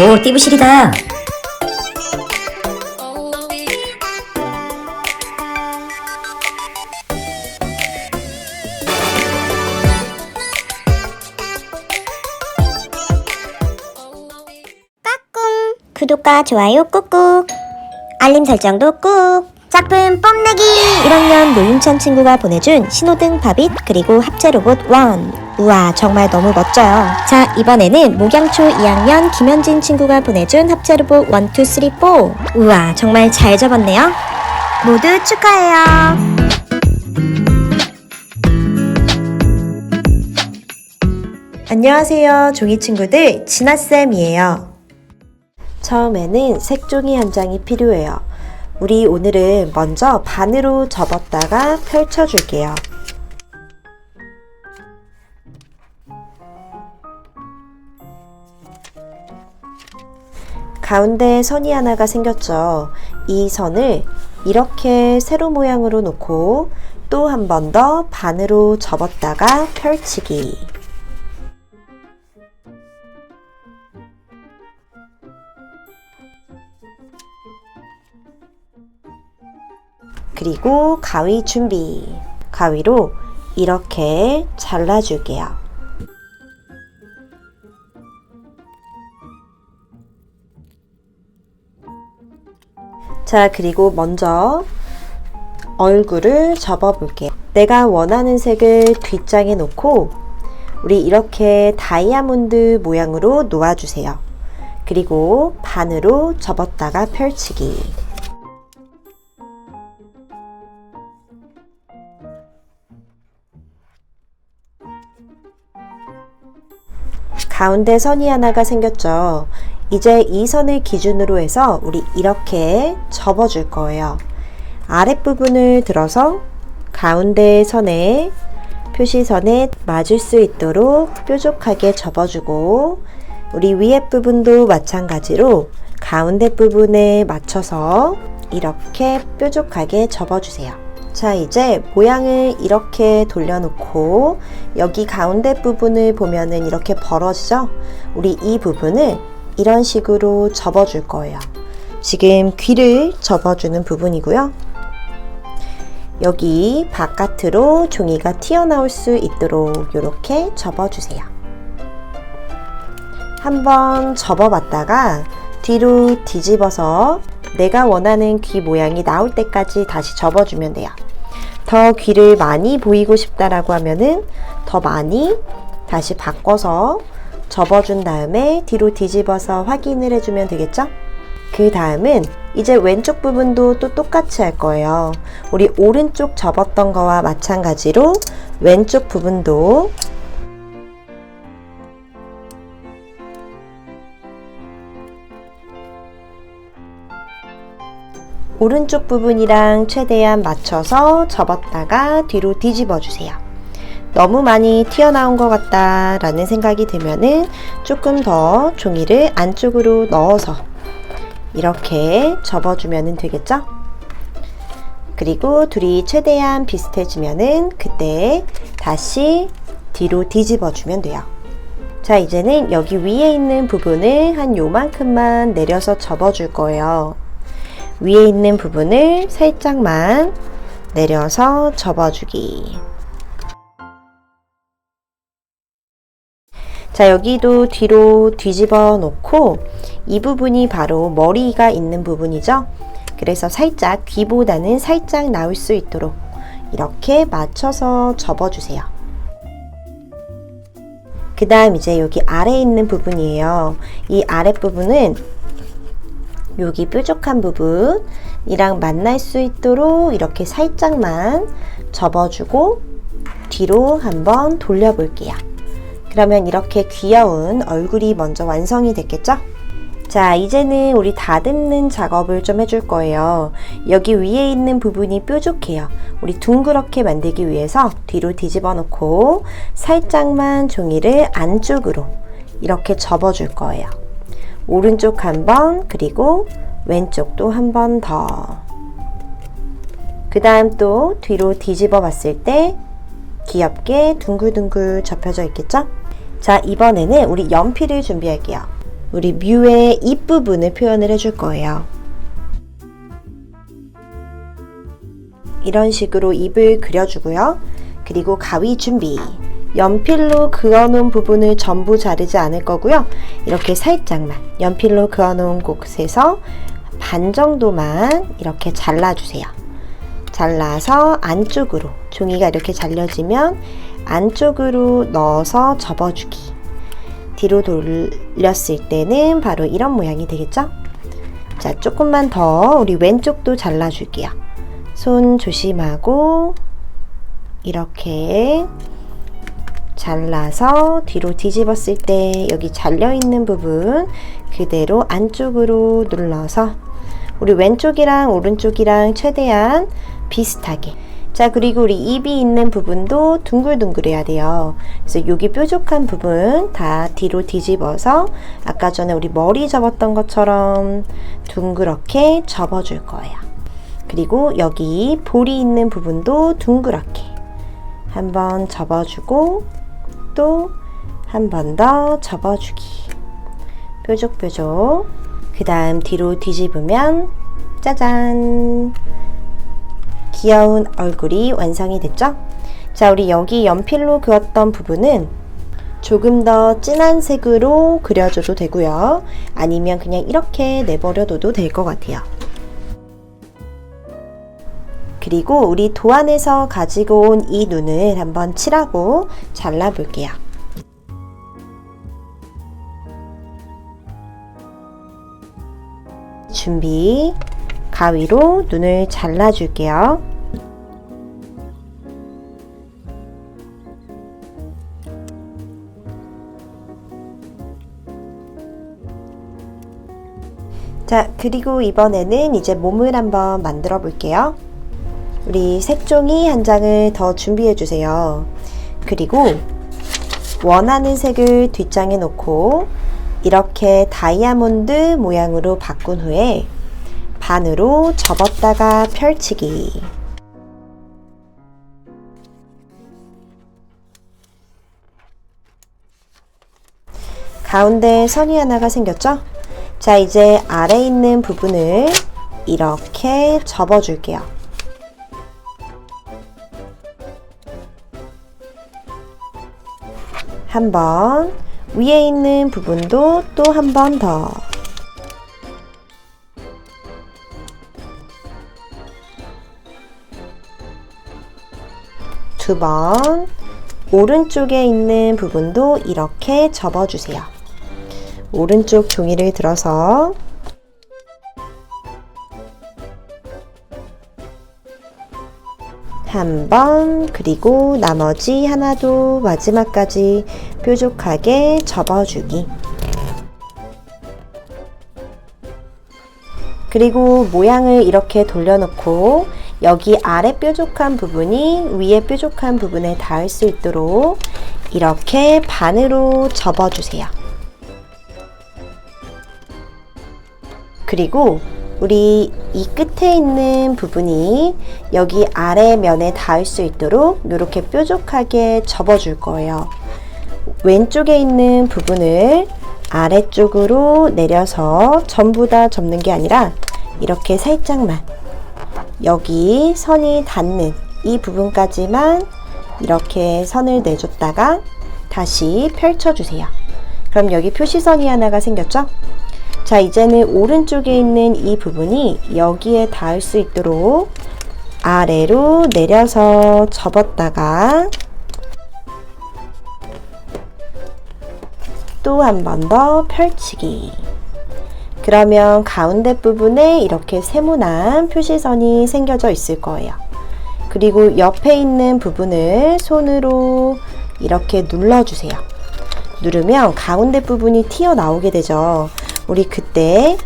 오, 띠부실이다. 구독과 좋아요 꾹꾹. 알림 설정도 꾹. 작품 뽐내기. 1학년 노윤찬 친구가 보내준 신호등 바빗 그리고 합체 로봇 원 우와 정말 너무 멋져요 자 이번에는 목양초 2학년 김현진 친구가 보내준 합체 로봇 1, 2, 3, 4 우와 정말 잘 접었네요 모두 축하해요 안녕하세요, 종이 친구들. 진아쌤이에요. 처음에는 색종이 한 장이 필요해요. 우리 오늘은 먼저 반으로 접었다가 펼쳐줄게요. 가운데 선이 하나가 생겼죠. 이 선을 이렇게 세로 모양으로 놓고 또 한 번 더 반으로 접었다가 펼치기. 그리고 가위 준비. 가위로 이렇게 잘라줄게요. 자, 그리고 먼저 얼굴을 접어 볼게요. 내가 원하는 색을 뒷장에 놓고 우리 이렇게 다이아몬드 모양으로 놓아주세요. 그리고 반으로 접었다가 펼치기. 가운데 선이 하나가 생겼죠. 이제 이 선을 기준으로 해서 우리 이렇게 접어줄 거예요. 아랫부분을 들어서 가운데 선에 표시선에 맞을 수 있도록 뾰족하게 접어주고 우리 위에 부분도 마찬가지로 가운데 부분에 맞춰서 이렇게 뾰족하게 접어주세요. 자, 이제 모양을 이렇게 돌려놓고 여기 가운데 부분을 보면은 이렇게 벌어지죠? 우리 이 부분을 이런 식으로 접어줄 거예요. 지금 귀를 접어주는 부분이고요. 여기 바깥으로 종이가 튀어나올 수 있도록 이렇게 접어주세요. 한번 접어봤다가 뒤로 뒤집어서 내가 원하는 귀 모양이 나올 때까지 다시 접어주면 돼요. 더 귀를 많이 보이고 싶다라고 하면은 더 많이 다시 바꿔서 접어준 다음에 뒤로 뒤집어서 확인을 해주면 되겠죠? 그 다음은 이제 왼쪽 부분도 또 똑같이 할 거예요. 우리 오른쪽 접었던 거와 마찬가지로 왼쪽 부분도 오른쪽 부분이랑 최대한 맞춰서 접었다가 뒤로 뒤집어 주세요. 너무 많이 튀어나온 것 같다 라는 생각이 들면은 조금 더 종이를 안쪽으로 넣어서 이렇게 접어주면 되겠죠? 그리고 둘이 최대한 비슷해지면은 그때 다시 뒤로 뒤집어 주면 돼요. 자, 이제는 여기 위에 있는 부분을 한 요만큼만 내려서 접어 줄 거예요. 위에 있는 부분을 살짝만 내려서 접어주기. 자, 여기도 뒤로 뒤집어 놓고 이 부분이 바로 머리가 있는 부분이죠. 그래서 살짝 귀보다는 살짝 나올 수 있도록 이렇게 맞춰서 접어주세요. 그 다음 이제 여기 아래에 있는 부분이에요. 이 아랫부분은 여기 뾰족한 부분이랑 만날 수 있도록 이렇게 살짝만 접어주고 뒤로 한번 돌려볼게요. 그러면 이렇게 귀여운 얼굴이 먼저 완성이 됐겠죠? 자, 이제는 우리 다듬는 작업을 좀 해줄 거예요. 여기 위에 있는 부분이 뾰족해요. 우리 둥그렇게 만들기 위해서 뒤로 뒤집어 놓고 살짝만 종이를 안쪽으로 이렇게 접어줄 거예요. 오른쪽 한 번, 그리고 왼쪽도 한 번 더. 그 다음 또 뒤로 뒤집어 봤을 때 귀엽게 둥글둥글 접혀져 있겠죠? 자, 이번에는 우리 연필을 준비할게요. 우리 뮤의 입 부분을 표현을 해줄 거예요. 이런 식으로 입을 그려주고요. 그리고 가위 준비. 연필로 그어놓은 부분을 전부 자르지 않을 거고요. 이렇게 살짝만 연필로 그어놓은 곳에서 반 정도만 이렇게 잘라주세요. 잘라서 안쪽으로 종이가 이렇게 잘려지면 안쪽으로 넣어서 접어주기. 뒤로 돌렸을 때는 바로 이런 모양이 되겠죠? 자, 조금만 더 우리 왼쪽도 잘라줄게요. 손 조심하고 이렇게 잘라서 뒤로 뒤집었을 때 여기 잘려 있는 부분 그대로 안쪽으로 눌러서 우리 왼쪽이랑 오른쪽이랑 최대한 비슷하게 자 그리고 우리 입이 있는 부분도 둥글둥글해야 돼요. 그래서 여기 뾰족한 부분 다 뒤로 뒤집어서 아까 전에 우리 머리 접었던 것처럼 둥그렇게 접어줄 거예요. 그리고 여기 볼이 있는 부분도 둥그렇게 한번 접어주고 또 한 번 더 접어주기. 뾰족뾰족. 그 다음 뒤로 뒤집으면 짜잔 귀여운 얼굴이 완성이 됐죠? 자 우리 여기 연필로 그었던 부분은 조금 더 진한 색으로 그려줘도 되고요 아니면 그냥 이렇게 내버려둬도 될 것 같아요 그리고 우리 도안에서 가지고 온 이 눈을 한번 칠하고 잘라 볼게요. 준비. 가위로 눈을 잘라 줄게요. 자, 그리고 이번에는 이제 몸을 한번 만들어 볼게요. 우리 색종이 한 장을 더 준비해 주세요. 그리고 원하는 색을 뒷장에 놓고 이렇게 다이아몬드 모양으로 바꾼 후에 반으로 접었다가 펼치기. 가운데 선이 하나가 생겼죠? 자, 이제 아래 있는 부분을 이렇게 접어줄게요. 한 번, 위에 있는 부분도 또 한 번 더. 두 번, 오른쪽에 있는 부분도 이렇게 접어주세요. 오른쪽 종이를 들어서 한 번, 그리고 나머지 하나도 마지막까지 뾰족하게 접어주기. 그리고 모양을 이렇게 돌려놓고 여기 아래 뾰족한 부분이 위에 뾰족한 부분에 닿을 수 있도록 이렇게 반으로 접어주세요. 그리고 우리 이 끝에 있는 부분이 여기 아래 면에 닿을 수 있도록 이렇게 뾰족하게 접어줄 거예요. 왼쪽에 있는 부분을 아래쪽으로 내려서 전부 다 접는 게 아니라 이렇게 살짝만 여기 선이 닿는 이 부분까지만 이렇게 선을 내줬다가 다시 펼쳐주세요. 그럼 여기 표시선이 하나가 생겼죠? 자, 이제는 오른쪽에 있는 이 부분이 여기에 닿을 수 있도록 아래로 내려서 접었다가 또 한 번 더 펼치기. 그러면 가운데 부분에 이렇게 세모난 표시선이 생겨져 있을 거예요. 그리고 옆에 있는 부분을 손으로 이렇게 눌러주세요. 누르면 가운데 부분이 튀어나오게 되죠. 우리 그때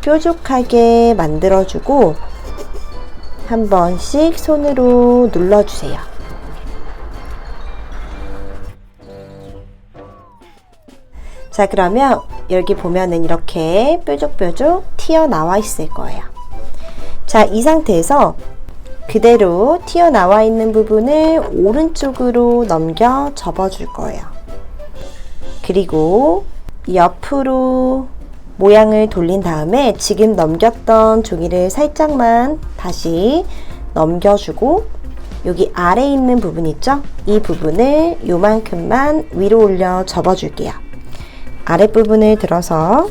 뾰족하게 만들어주고 한 번씩 손으로 눌러주세요. 자, 그러면 여기 보면은 이렇게 뾰족뾰족 튀어나와 있을 거예요. 자, 이 상태에서 그대로 튀어나와 있는 부분을 오른쪽으로 넘겨 접어줄 거예요. 그리고 옆으로 모양을 돌린 다음에 지금 넘겼던 종이를 살짝만 다시 넘겨주고 여기 아래 있는 부분 있죠? 이 부분을 요만큼만 위로 올려 접어줄게요. 아랫부분을 들어서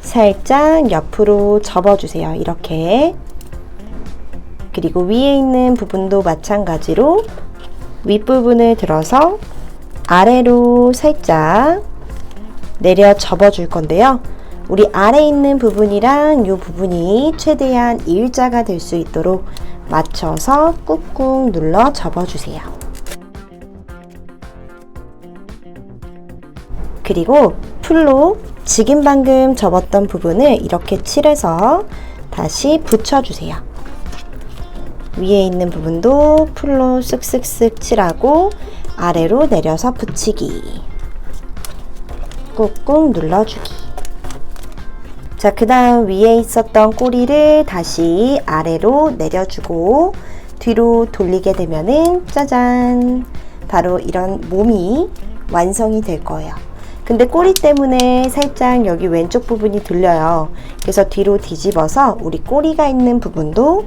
살짝 옆으로 접어주세요. 이렇게. 그리고 위에 있는 부분도 마찬가지로 윗부분을 들어서 아래로 살짝 내려 접어 줄 건데요. 우리 아래 있는 부분이랑 이 부분이 최대한 일자가 될 수 있도록 맞춰서 꾹꾹 눌러 접어 주세요. 그리고 풀로 지금 방금 접었던 부분을 이렇게 칠해서 다시 붙여주세요. 위에 있는 부분도 풀로 쓱쓱쓱 칠하고 아래로 내려서 붙이기. 꾹꾹 눌러주기. 자, 그 다음 위에 있었던 꼬리를 다시 아래로 내려주고 뒤로 돌리게 되면은 짜잔! 바로 이런 몸이 완성이 될 거예요. 근데 꼬리 때문에 살짝 여기 왼쪽 부분이 들려요. 그래서 뒤로 뒤집어서 우리 꼬리가 있는 부분도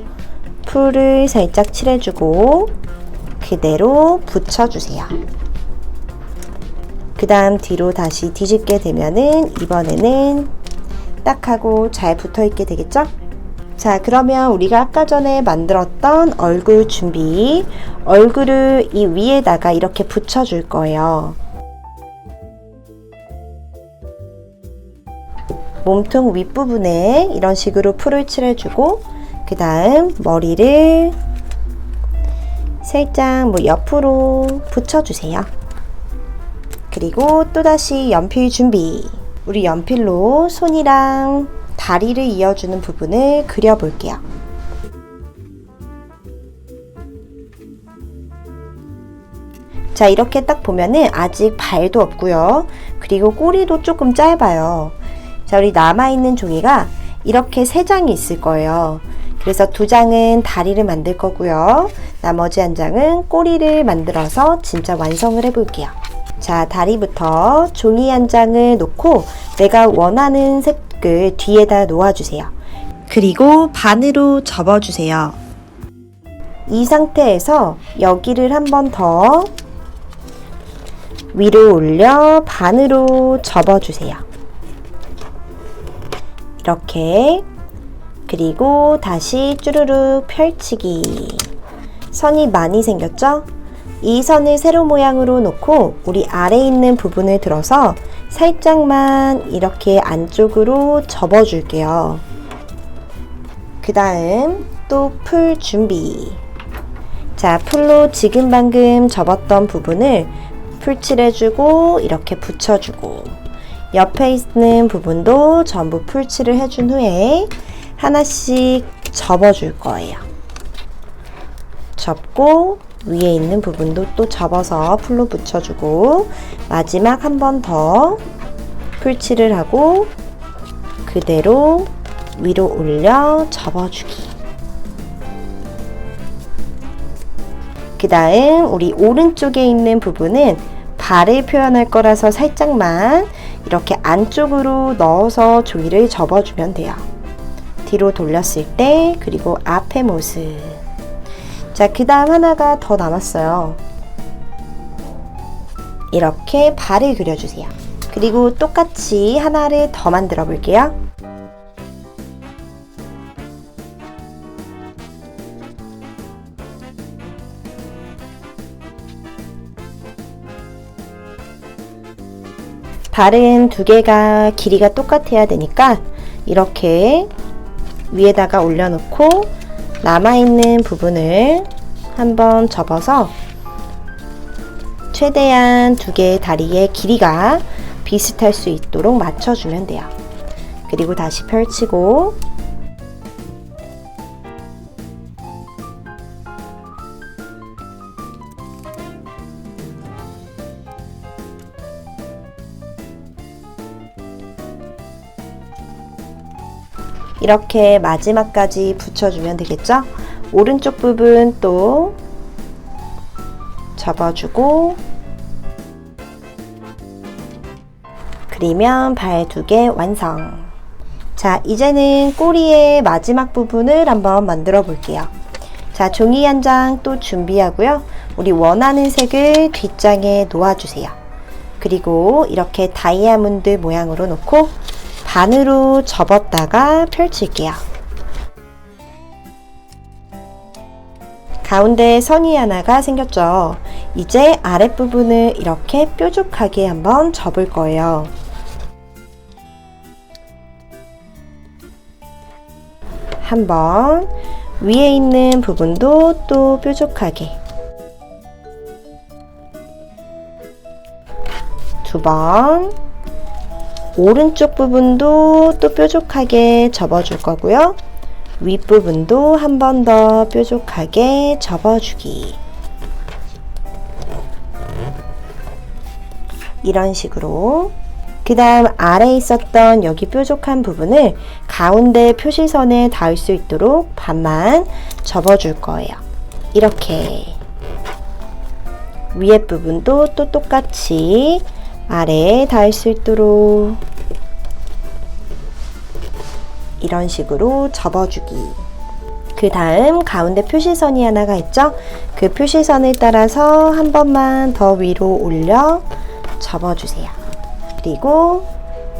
풀을 살짝 칠해주고 그대로 붙여주세요. 그 다음 뒤로 다시 뒤집게 되면은 이번에는 딱 하고 잘 붙어 있게 되겠죠? 자, 그러면 우리가 아까 전에 만들었던 얼굴 준비. 얼굴을 이 위에다가 이렇게 붙여줄 거예요. 몸통 윗부분에 이런 식으로 풀을 칠해주고, 그 다음 머리를 살짝 뭐 옆으로 붙여주세요. 그리고 또다시 연필 준비. 우리 연필로 손이랑 다리를 이어주는 부분을 그려볼게요. 자, 이렇게 딱 보면은 아직 발도 없고요. 그리고 꼬리도 조금 짧아요. 자, 우리 남아있는 종이가 이렇게 세 장이 있을 거예요. 그래서 두 장은 다리를 만들 거고요. 나머지 한 장은 꼬리를 만들어서 진짜 완성을 해볼게요. 자, 다리부터 종이 한 장을 놓고 내가 원하는 색을 뒤에다 놓아주세요. 그리고 반으로 접어주세요. 이 상태에서 여기를 한 번 더 위로 올려 반으로 접어주세요. 이렇게 그리고 다시 쭈루룩 펼치기 선이 많이 생겼죠? 이 선을 세로 모양으로 놓고 우리 아래 있는 부분을 들어서 살짝만 이렇게 안쪽으로 접어 줄게요. 그 다음 또 풀 준비. 자, 풀로 지금 방금 접었던 부분을 풀칠해주고 이렇게 붙여주고 옆에 있는 부분도 전부 풀칠을 해준 후에 하나씩 접어줄 거예요. 접고 위에 있는 부분도 또 접어서 풀로 붙여주고 마지막 한 번 더 풀칠을 하고 그대로 위로 올려 접어주기. 그 다음 우리 오른쪽에 있는 부분은 발을 표현할 거라서 살짝만 이렇게 안쪽으로 넣어서 종이를 접어주면 돼요. 뒤로 돌렸을 때 그리고 앞의 모습 자, 그 다음 하나가 더 남았어요. 이렇게 발을 그려주세요. 그리고 똑같이 하나를 더 만들어 볼게요. 발은 두 개가 길이가 똑같아야 되니까 이렇게 위에다가 올려놓고 남아있는 부분을 한번 접어서 최대한 두 개의 다리의 길이가 비슷할 수 있도록 맞춰주면 돼요. 그리고 다시 펼치고 이렇게 마지막까지 붙여주면 되겠죠? 오른쪽 부분 또 접어주고 그리면 발 두 개 완성. 자, 이제는 꼬리의 마지막 부분을 한번 만들어 볼게요. 자, 종이 한 장 또 준비하고요. 우리 원하는 색을 뒷장에 놓아주세요. 그리고 이렇게 다이아몬드 모양으로 놓고 반으로 접었다가 펼칠게요. 가운데 선이 하나가 생겼죠. 이제 아랫부분을 이렇게 뾰족하게 한번 접을 거예요. 한번 위에 있는 부분도 또 뾰족하게 두번 오른쪽 부분도 또 뾰족하게 접어줄 거고요. 윗부분도 한 번 더 뾰족하게 접어주기. 이런 식으로. 그 다음 아래에 있었던 여기 뾰족한 부분을 가운데 표시선에 닿을 수 있도록 반만 접어줄 거예요. 이렇게. 위에 부분도 또 똑같이 아래에 닿을 수 있도록 이런 식으로 접어주기. 그 다음 가운데 표시선이 하나가 있죠? 그 표시선을 따라서 한 번만 더 위로 올려 접어주세요. 그리고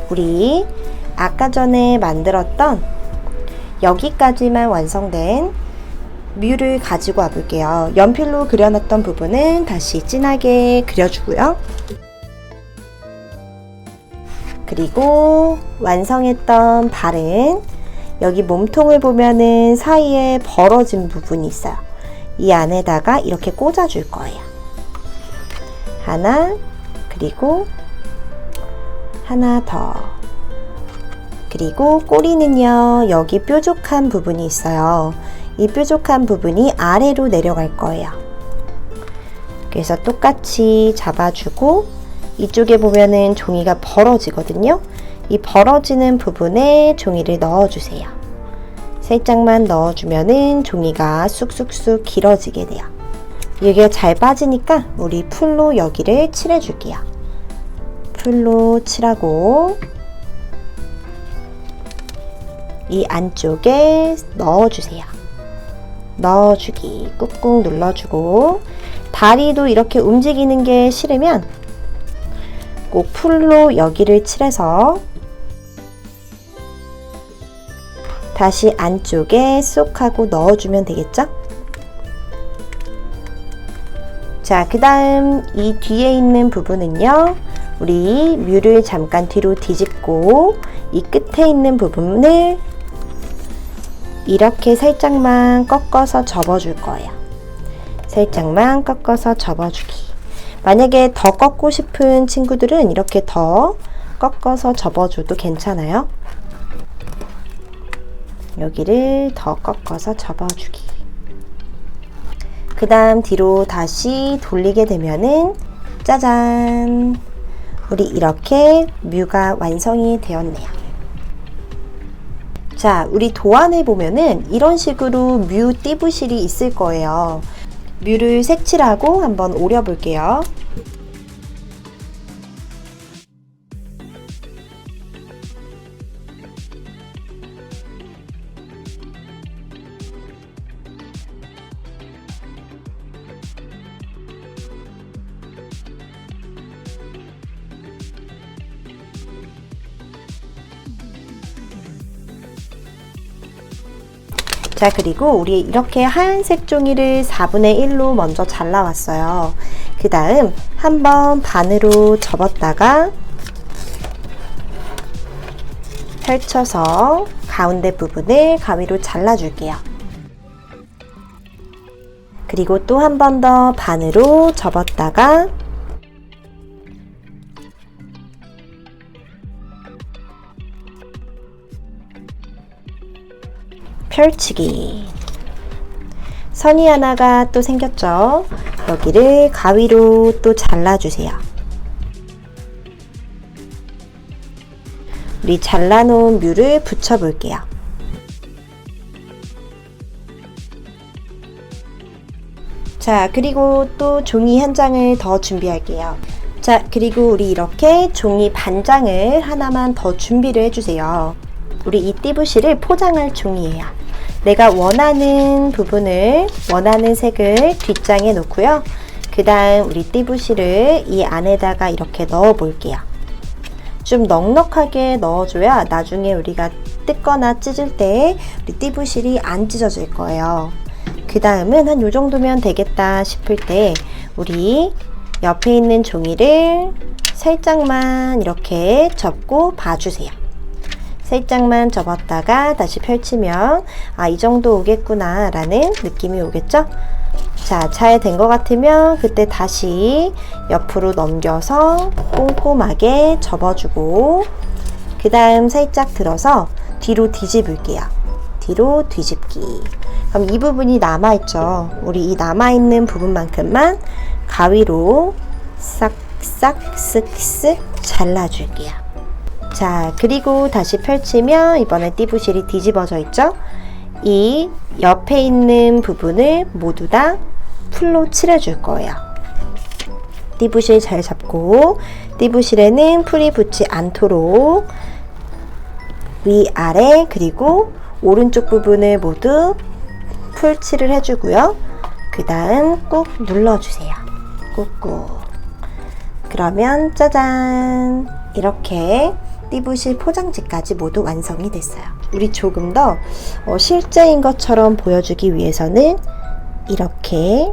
우리 아까 전에 만들었던 여기까지만 완성된 뮤를 가지고 와 볼게요. 연필로 그려놨던 부분은 다시 진하게 그려주고요. 그리고 완성했던 발은 여기 몸통을 보면은 사이에 벌어진 부분이 있어요. 이 안에다가 이렇게 꽂아줄 거예요. 하나, 그리고 하나 더. 그리고 꼬리는요, 여기 뾰족한 부분이 있어요. 이 뾰족한 부분이 아래로 내려갈 거예요. 그래서 똑같이 잡아주고, 이쪽에 보면은 종이가 벌어지거든요. 이 벌어지는 부분에 종이를 넣어주세요. 살짝만 넣어주면은 종이가 쑥쑥쑥 길어지게 돼요. 여기가 잘 빠지니까 우리 풀로 여기를 칠해줄게요. 풀로 칠하고 이 안쪽에 넣어주세요. 넣어주기 꾹꾹 눌러주고 다리도 이렇게 움직이는 게 싫으면 꼭 풀로 여기를 칠해서 다시 안쪽에 쏙 하고 넣어주면 되겠죠? 자, 그 다음 이 뒤에 있는 부분은요, 우리 뮤를 잠깐 뒤로 뒤집고 이 끝에 있는 부분을 이렇게 살짝만 꺾어서 접어줄 거예요. 살짝만 꺾어서 접어주기. 만약에 더 꺾고 싶은 친구들은 이렇게 더 꺾어서 접어줘도 괜찮아요. 여기를 더 꺾어서 접어주기. 그 다음 뒤로 다시 돌리게 되면은 짜잔! 우리 이렇게 뮤가 완성이 되었네요. 자, 우리 도안에 보면은 이런 식으로 뮤 띠부실이 있을 거예요. 뮤를 색칠하고 한번 오려볼게요. 자, 그리고 우리 이렇게 하얀색 종이를 4분의 1로 먼저 잘라왔어요. 그 다음 한번 반으로 접었다가 펼쳐서 가운데 부분을 가위로 잘라줄게요. 그리고 또 한 번 더 반으로 접었다가 펼치기. 선이 하나가 또 생겼죠? 여기를 가위로 또 잘라주세요. 우리 잘라놓은 뮤를 붙여볼게요. 자, 그리고 또 종이 한 장을 더 준비할게요. 자, 그리고 우리 이렇게 종이 반장을 하나만 더 준비를 해주세요. 우리 이 띠부실을 포장할 종이에요. 내가 원하는 부분을, 원하는 색을 뒷장에 놓고요. 그 다음 우리 띠부실을 이 안에다가 이렇게 넣어 볼게요. 좀 넉넉하게 넣어줘야 나중에 우리가 뜯거나 찢을 때 우리 띠부실이 안 찢어질 거예요. 그 다음은 한 요 정도면 되겠다 싶을 때 우리 옆에 있는 종이를 살짝만 이렇게 접고 봐주세요. 살짝만 접었다가 다시 펼치면 아, 이 정도 오겠구나 라는 느낌이 오겠죠? 자, 잘 된 것 같으면 그때 다시 옆으로 넘겨서 꼼꼼하게 접어주고 그 다음 살짝 들어서 뒤로 뒤집을게요. 뒤로 뒤집기. 그럼 이 부분이 남아있죠. 우리 이 남아있는 부분만큼만 가위로 싹싹 쓱쓱 잘라줄게요. 자, 그리고 다시 펼치면 이번에 띠부실이 뒤집어져 있죠? 이 옆에 있는 부분을 모두 다 풀로 칠해줄 거예요. 띠부실 잘 잡고 띠부실에는 풀이 붙지 않도록 위아래 그리고 오른쪽 부분을 모두 풀칠을 해주고요. 그 다음 꾹 눌러주세요. 꾹꾹. 그러면 짜잔! 이렇게 띠부실 포장지까지 모두 완성이 됐어요. 우리 조금 더 어, 실제인 것처럼 보여주기 위해서는 이렇게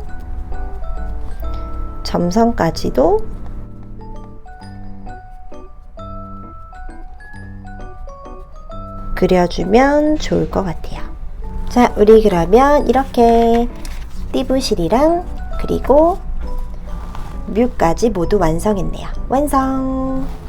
점선까지도 그려주면 좋을 것 같아요. 자, 우리 그러면 이렇게 띠부실이랑 그리고 뮤까지 모두 완성했네요. 완성!